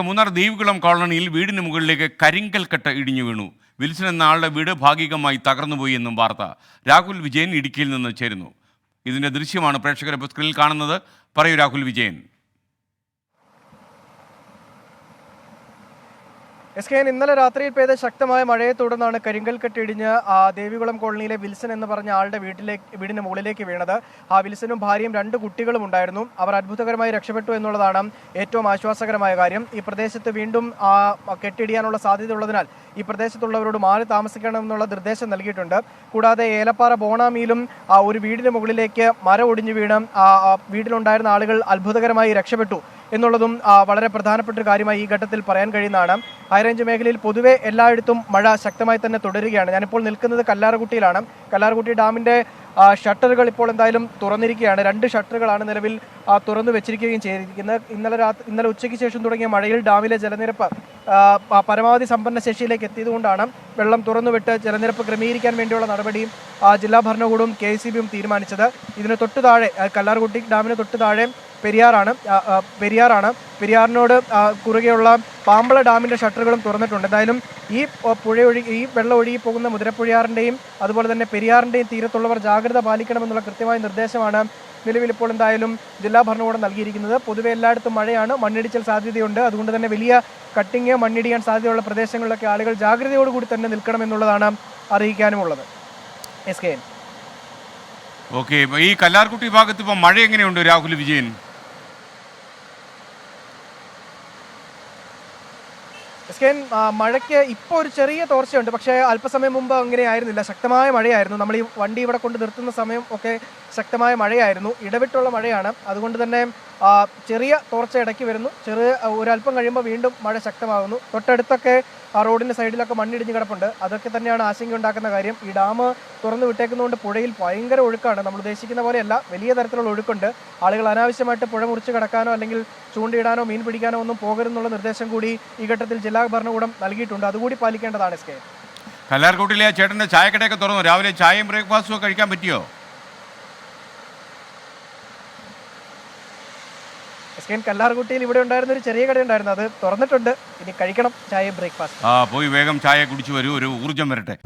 മൂന്നാർ ദേവികുളം കോളനിയിൽ വീടിന് മുകളിലേക്ക് കരിങ്കൽ കെട്ട് ഇടിഞ്ഞു വീണു. വിൽസൺ എന്ന ആളുടെ വീട് ഭാഗികമായി തകർന്നുപോയി എന്നും വാർത്ത. രാഹുൽ വിജയൻ ഇടുക്കിയിൽ നിന്ന് ചേരുന്നു. ഇതിന്റെ ദൃശ്യമാണ് പ്രേക്ഷകരെ സ്ക്രീനിൽ കാണുന്നത്. പറയൂ Rahul Vijayan. S K N ഇന്നലെ രാത്രിയിൽ പെയ്ത ശക്തമായ മഴയെ തുടർന്നാണ് കരിങ്കൽ കെട്ടിടിഞ്ഞ് ദേവികുളം കോളനിയിലെ വിൽസൺ എന്ന് പറഞ്ഞ ആളുടെ വീട്ടിലേക്ക് വീടിന് മുകളിലേക്ക് വീണത്. ആ വിൽസനും ഭാര്യയും രണ്ട് കുട്ടികളും ഉണ്ടായിരുന്നു. അവർ അത്ഭുതകരമായി രക്ഷപ്പെട്ടു എന്നുള്ളതാണ് ഏറ്റവും ആശ്വാസകരമായ കാര്യം. ഈ പ്രദേശത്ത് വീണ്ടും കെട്ടിടിയാനുള്ള സാധ്യത ഉള്ളതിനാൽ ഈ പ്രദേശത്തുള്ളവരോട് മാറി താമസിക്കണമെന്നുള്ള നിർദ്ദേശം നൽകിയിട്ടുണ്ട്. കൂടാതെ ഏലപ്പാറ ബോണാമിയിലും ഒരു വീടിന് മുകളിലേക്ക് മരം ഒടിഞ്ഞു വീണ് വീട്ടിലുണ്ടായിരുന്ന ആളുകൾ അത്ഭുതകരമായി രക്ഷപ്പെട്ടു. എന്നുള്ളതും വളരെ പ്രധാനപ്പെട്ട ഒരു കാര്യമായി ഈ ഘട്ടത്തിൽ പറയാൻ കഴിയുന്നതാണ്. ഹൈറേഞ്ച് മേഖലയിൽ പൊതുവെ എല്ലായിടത്തും മഴ ശക്തമായി തന്നെ തുടരുകയാണ്. ഞാനിപ്പോൾ നിൽക്കുന്നത് കല്ലാറുകുട്ടിയിലാണ് കല്ലാറുകുട്ടി ഡാമിന്റെ ഷട്ടറുകൾ ഇപ്പോൾ എന്തായാലും തുറന്നിരിക്കുകയാണ്. രണ്ട് ഷട്ടറുകളാണ് നിലവിൽ തുറന്നു വെച്ചിരിക്കുകയും ചെയ്തിരിക്കുന്നത്. ഇന്നലെ രാത്രി ഇന്നലെ ഉച്ചയ്ക്ക് ശേഷം തുടങ്ങിയ മഴയിൽ ഡാമിലെ ജലനിരപ്പ് പരമാവധി സമ്പന്ന ശേഷിയിലേക്ക് എത്തിയതുകൊണ്ടാണ് വെള്ളം തുറന്നുവിട്ട് ജലനിരപ്പ് ക്രമീകരിക്കാൻ വേണ്ടിയുള്ള നടപടിയും ജില്ലാ ഭരണകൂടവും കെ സി ബിയും തീരുമാനിച്ചത്. ഇതിന് തൊട്ടു താഴെ കല്ലാർകുട്ടി ഡാമിന് തൊട്ടു താഴെ പെരിയാറാണ്. പെരിയാറാണ്. പെരിയാറിനോട് കുറുകെയുള്ള പാമ്പള ഡാമിന്റെ ഷട്ടറുകളും തുറന്നിട്ടുണ്ട്. എന്തായാലും ഈ ആ, പുഴ ഒഴി ഈ വെള്ളം ഒഴുകി പോകുന്ന മുതിരപ്പുഴയാറിന്റെയും അതുപോലെ തന്നെ പെരിയാറിന്റെയും തീരത്തുള്ളവർ ജാഗ്രത പാലിക്കണമെന്നുള്ള കൃത്യമായ നിർദ്ദേശമാണ് നിലവിൽ ഇപ്പോൾ എന്തായാലും ജില്ലാ ഭരണകൂടം നൽകിയിരിക്കുന്നത്. പൊതുവെ എല്ലായിടത്തും മഴയാണ് മണ്ണിടിച്ചൽ സാധ്യതയുണ്ട്. അതുകൊണ്ട് തന്നെ വലിയ കട്ടിങ് മണ്ണിടിയാൻ സാധ്യതയുള്ള പ്രദേശങ്ങളിലൊക്കെ ആളുകൾ ജാഗ്രതയോടുകൂടി തന്നെ നിൽക്കണമെന്നുള്ളതാണ് അറിയിക്കാനുമുള്ളത്. S K N. ഓക്കെ ഈ കല്ലാർകുട്ടി ഭാഗത്ത് ഇപ്പോൾ മഴ എങ്ങനെയുണ്ട് രാഹുൽ വിജയൻ? എസ് കെ മഴയ്ക്ക് ഇപ്പോൾ ഒരു ചെറിയ തോർച്ചയുണ്ട്. പക്ഷേ അല്പസമയം മുമ്പ് അങ്ങനെ ആയിരുന്നില്ല. ശക്തമായ മഴയായിരുന്നു. നമ്മൾ ഈ വണ്ടി ഇവിടെ കൊണ്ട് നിർത്തുന്ന സമയം ഒക്കെ ശക്തമായ മഴയായിരുന്നു. ഇടവിട്ടുള്ള മഴയാണ്. അതുകൊണ്ട് തന്നെ ചെറിയ തോർച്ച ഇടയ്ക്ക് വരുന്നു. ചെറിയ ഒരല്പം കഴിയുമ്പോൾ വീണ്ടും മഴ ശക്തമാകുന്നു തൊട്ടടുത്തൊക്കെ ആ റോഡിന്റെ സൈഡിലൊക്കെ മണ്ണിടിഞ്ഞ് കിടപ്പുണ്ട്. അതൊക്കെ തന്നെയാണ് ആശങ്ക ഉണ്ടാക്കുന്ന കാര്യം. ഈ ഡാം തുറന്നു വിട്ടേക്കുന്നതുകൊണ്ട് പുഴയിൽ ഭയങ്കര ഒഴുക്കാണ്. നമ്മൾ ഉദ്ദേശിക്കുന്ന പോലെയല്ല. വലിയ തരത്തിലുള്ള ഒഴുക്കുണ്ട്. ആളുകൾ അനാവശ്യമായിട്ട് പുഴ മുറിച്ച് കിടക്കാനോ അല്ലെങ്കിൽ ചൂണ്ടയിടാനോ മീൻ പിടിക്കാനോ ഒന്നും പോകരുതെന്നുള്ള നിർദ്ദേശം കൂടി ഈ ഘട്ടത്തിൽ ജില്ലാ ഭരണകൂടം നൽകിയിട്ടുണ്ട്. അതുകൂടി പാലിക്കേണ്ടതാണ് എസ് കെ. കല്ലാർകുട്ടിയിലെ ആ ചേട്ടന്റെ ചായക്കടയൊക്കെ തുറന്നു. രാവിലെ ചായയും ബ്രേക്ക്ഫാസ്റ്റും കഴിക്കാൻ പറ്റിയോ? എസ് കെ കല്ലാർകുട്ടിയിൽ ഇവിടെ ഉണ്ടായിരുന്ന ഒരു ചെറിയ കട ഉണ്ടായിരുന്നു. അത് തുറന്നിട്ടുണ്ട്. ഇനി കഴിക്കണം. ചായ ബ്രേക്ക്ഫാസ്റ്റ്. ആ പോയി വേഗം ചായ കുടിച്ചു വരൂ. ഒരു ഊർജം വരട്ടെ.